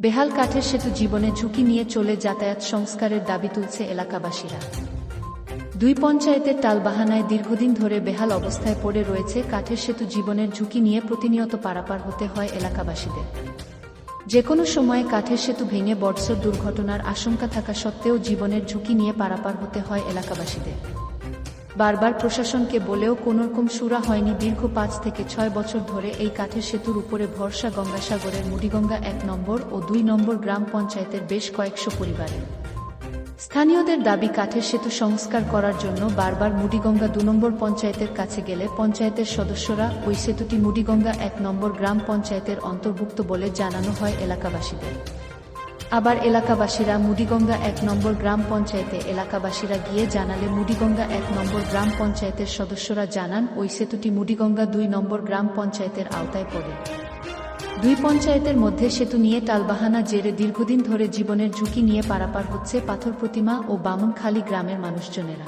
বেহাল কাঠের সেতু জীবনে ঝুঁকি নিয়ে চলে যাতায়াত সংস্কারের দাবি তুলছে এলাকাবাসীরা। দুই পঞ্চায়েতের টালবাহানায় দীর্ঘদিন ধরে বেহাল অবস্থায় পড়ে রয়েছে কাঠের সেতু জীবনের ঝুঁকি নিয়ে প্রতিনিয়ত পারাপার হতে হয় এলাকাবাসীদের। যে কোনো সময়ে কাঠের সেতু ভেঙে বর্ষর দুর্ঘটনার আশঙ্কা থাকা সত্ত্বেও জীবনের ঝুঁকি নিয়ে পারাপার হতে হয় এলাকাবাসীদের। বারবার প্রশাসনকে বলেও কোনোরকম সুরা হয়নি দীর্ঘ পাঁচ থেকে ছয় বছর ধরে এই কাঠের সেতুর উপরে ভরসা গঙ্গাসাগরের মুডিগঙ্গা এক নম্বর ও দুই নম্বর গ্রাম পঞ্চায়েতের বেশ কয়েকশো পরিবারে। স্থানীয়দের দাবি, কাঠের সেতু সংস্কার করার জন্য বারবার মুডিগঙ্গা দু নম্বর পঞ্চায়েতের কাছে গেলে পঞ্চায়েতের সদস্যরা ওই সেতুটি মুডিগঙ্গা এক নম্বর গ্রাম পঞ্চায়েতের অন্তর্ভুক্ত বলে জানানো হয় এলাকাবাসীদের। আবার এলাকাবাসীরা মুডিগঙ্গা এক নম্বর গ্রাম পঞ্চায়েতে এলাকাবাসীরা গিয়ে জানালে মুডিগঙ্গা এক নম্বর গ্রাম পঞ্চায়েতের সদস্যরা জানান, ওই সেতুটি মুডিগঙ্গা দুই নম্বর গ্রাম পঞ্চায়েতের আওতায় পড়ে। দুই পঞ্চায়েতের মধ্যে সেতু নিয়ে টালবাহানা জেরে দীর্ঘদিন ধরে জীবনের ঝুঁকি নিয়ে পারাপার হচ্ছে পাথর প্রতিমা ও বামনখালী গ্রামের মানুষজনেরা।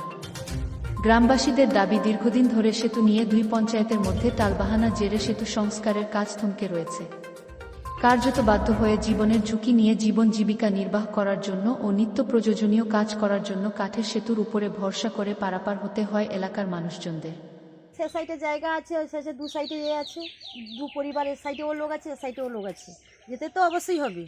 গ্রামবাসীদের দাবি, দীর্ঘদিন ধরে সেতু নিয়ে দুই পঞ্চায়েতের মধ্যে টালবাহানা জেরে সেতু সংস্কারের কাজ থমকে রয়েছে। কার্যত বাধ্য হয়ে জীবনের ঝুঁকি নিয়ে জীবন জীবিকা নির্বাহ করার জন্য ও নিত্য প্রয়োজনীয় কাজ করার জন্য কাঠের সেতুর উপরে ভরসা করে পারাপার হতে হয় এলাকার মানুষজনদের। সে সাইডে জায়গা আছে ওই সাইডে দু সাইডে এ আছে দু পরিবারের সাইডেও লোক আছে এ সাইডেও লোক আছে। যেতে তো অবশ্যই হবে।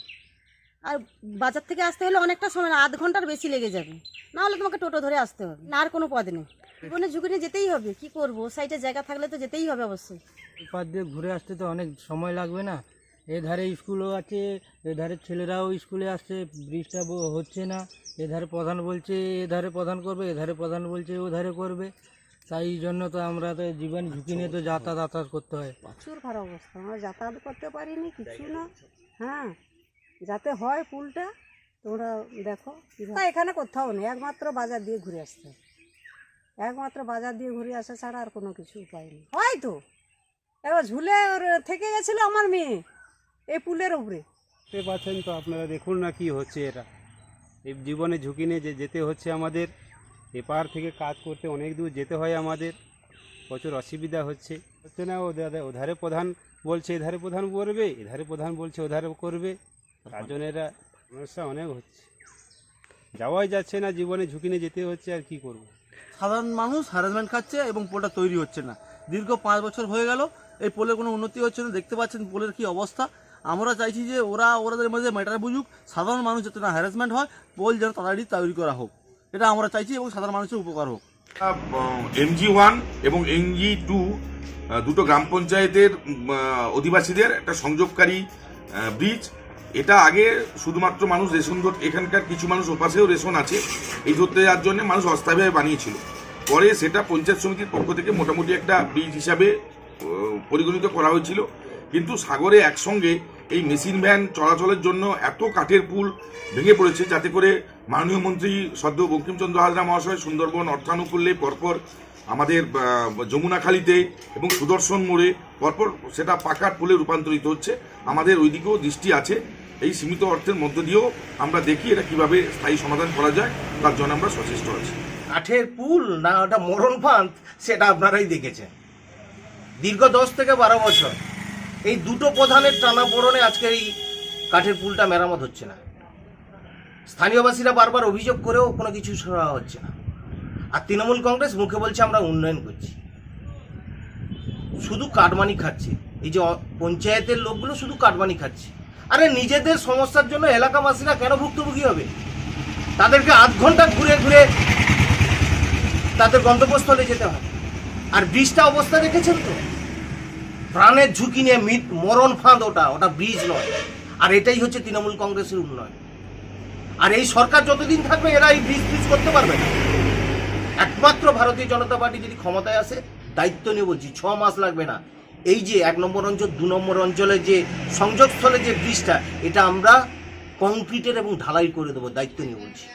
আর বাজার থেকে আসতে হলে অনেকটা সময় আধ ঘণ্টার বেশি লেগে যাবে। না হলে তোমাকে টোটো ধরে আসতে হবে না আর কোনো পথ নেই। জীবনে ঝুঁকি নিয়ে যেতেই হবে কি করব? ও সাইডে জায়গা থাকলে তো যেতেই হবে অবশ্যই। পার দিয়ে ঘুরে আসতে তো অনেক সময় লাগবে না। এধারে স্কুলও আছে, এধারে ছেলেরাও স্কুলে আসছে, ব্রিজটা হচ্ছে না। এধারে প্রধান বলছে, এধারে প্রধান করবে, এধারে প্রধান বলছে, ওধারে করবে। তাই জন্য তো আমরা তো জীবন ঝুঁকি নিয়ে তো যাতায়াত করতে হয়। প্রচুর খারাপ অবস্থা। আমরা যাতায়াত করতে পারিনি, কিছু না। হ্যাঁ যাতে হয় পুলটা, তোমরা দেখো। না, এখানে কোথাও নেই। একমাত্র বাজার দিয়ে ঘুরে আসতে। একমাত্র বাজার দিয়ে ঘুরে আসা ছাড়া আর কোনো কিছু উপায় নেই। হয়তো এবার ঝুলে ওর থেকে গেছিল আমার মেয়ে। এই পুলের উপরে। দেখতে পাচ্ছেন তো আপনারা দেখুন না কি হচ্ছে এটা। এই জীবনে ঝুঁকি নিয়ে যে যেতে হচ্ছে আমাদের এপার থেকে কাজ করতে অনেক দূর যেতে হয় আমাদের প্রচুর অসুবিধা হচ্ছে। হচ্ছে না ওধারে ওধারে প্রধান বলছে এধারে প্রধান করবে এধারে প্রধান বলছে ওধারে করবে। তার জন্য এরা সমস্যা অনেক হচ্ছে। যাওয়াই যাচ্ছে না জীবনে ঝুঁকি নিয়ে যেতে হচ্ছে আর কি করব। সাধারণ মানুষ হ্যারাসমেন্ট খাচ্ছে এবং পোলটা তৈরি হচ্ছে না। দীর্ঘ পাঁচ বছর হয়ে গেল এই পোলের কোনো উন্নতি হচ্ছে না। দেখতে পাচ্ছেন পোলের কি অবস্থা। আমরা চাইছি যে ওরা ওদের মধ্যে ম্যাটার বুঝুক, সাধারণ মানুষ যাতে না হ্যারাসমেন্ট হয় পোল যেন তাড়াতাড়ি তৈরি করা হোক। এটা আমরা চাইছি এবং সাধারণ মানুষের উপকার হোক। এমজি ওয়ান এবং এমজি টু দুটো গ্রাম পঞ্চায়েতের অধিবাসীদের একটা সংযোগকারী ব্রিজ এটা আগে শুধুমাত্র মানুষ রেশন ধর এখানকার কিছু মানুষ ওপাশেও রেশন আছে। এই ধরতে যাওয়ার জন্য মানুষ অস্থায়ীভাবে বানিয়েছিল। পরে সেটা পঞ্চায়েত সমিতির পক্ষ থেকে মোটামুটি একটা ব্রিজ হিসাবে পরিগণিত করা হয়েছিল। কিন্তু সাগরে একসঙ্গে এই মেশিন ভ্যান চলাচলের জন্য এত কাঠের পুল ভেঙে পড়েছে যাতে করে মাননীয় মন্ত্রী সদ্য বঙ্কিমচন্দ্র হাজরা মহাশয় সুন্দরবন অর্থানুকূল্যে পরপর আমাদের যমুনাখালীতে এবং সুদর্শন মোড়ে পরপর সেটা পাকার পুলে রূপান্তরিত হচ্ছে। আমাদের ওইদিকেও দৃষ্টি আছে। এই সীমিত অর্থের মধ্য দিয়েও আমরা দেখি এটা কীভাবে স্থায়ী সমাধান করা যায়, তার জন্য আমরা সচেষ্ট আছি। কাঠের পুল না ওটা মরণ ফাঁদ, সেটা আপনারাই দেখেছেন। দীর্ঘ দশ থেকে বারো বছর। এই দুটো প্রধানের টানা পড়নে আজকে এই কাঠের পুলটা মেরামত হচ্ছে না। স্থানীয়বাসীরা বারবার অভিযোগ করেও কোনো কিছু শোনা হচ্ছে না। আর তৃণমূল কংগ্রেস মুখে বলছে, আমরা উন্নয়ন করছি। শুধু কাটমানি খাচ্ছে। এই যে পঞ্চায়েতের লোকগুলো শুধু কাটমানি খাচ্ছে। আরে নিজেদের সমস্যার জন্য এলাকাবাসীরা কেন ভুক্তভোগী হবে? তাদেরকে আধ ঘণ্টা ঘুরে ঘুরে তাদের গন্তব্যস্থলে যেতে হয় আর ব্রিজটা অবস্থা দেখেছেন তো? প্রাণের ঝুঁকি নিয়ে মরণ ফাঁদ ওটা ওটা ব্রিজ নয়। আর এটাই হচ্ছে তৃণমূল কংগ্রেসের উন্নয়ন। আর এই সরকার যতদিন থাকবে, এরা এই ব্রিজ ব্রিজ করতে পারবে না। একমাত্র ভারতীয় জনতা পার্টি যদি ক্ষমতায় আসে, দায়িত্ব নিয়ে বলছি ছ মাস লাগবে না। এই যে এক নম্বর অঞ্চল, দু নম্বর অঞ্চলে যে সংযোগস্থলে যে ব্রিজটা, এটা আমরা কংক্রিটের এবং ঢালাই করে দেবো, দায়িত্ব নিয়ে বলছি